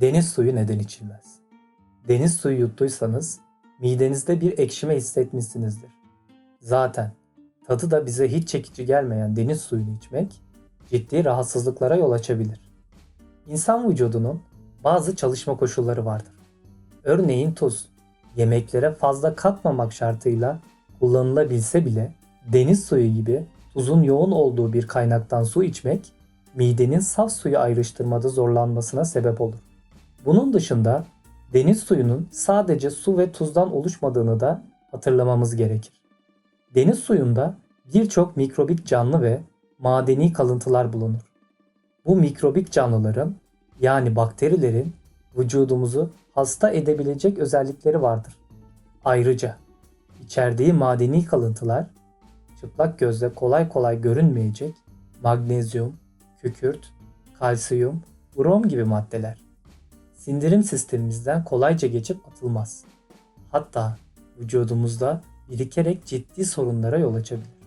Deniz suyu neden içilmez? Deniz suyu yuttuysanız midenizde bir ekşime hissetmişsinizdir. Zaten tadı da bize hiç çekici gelmeyen deniz suyunu içmek ciddi rahatsızlıklara yol açabilir. İnsan vücudunun bazı çalışma koşulları vardır. Örneğin tuz, yemeklere fazla katmamak şartıyla kullanılabilse bile deniz suyu gibi tuzun yoğun olduğu bir kaynaktan su içmek midenin saf suyu ayrıştırmada zorlanmasına sebep olur. Bunun dışında deniz suyunun sadece su ve tuzdan oluşmadığını da hatırlamamız gerekir. Deniz suyunda birçok mikrobik canlı ve madeni kalıntılar bulunur. Bu mikrobik canlıların yani bakterilerin vücudumuzu hasta edebilecek özellikleri vardır. Ayrıca içerdiği madeni kalıntılar çıplak gözle kolay kolay görünmeyecek magnezyum, kükürt, kalsiyum, brom gibi maddeler. Sindirim sistemimizden kolayca geçip atılmaz. Hatta vücudumuzda birikerek ciddi sorunlara yol açabilir.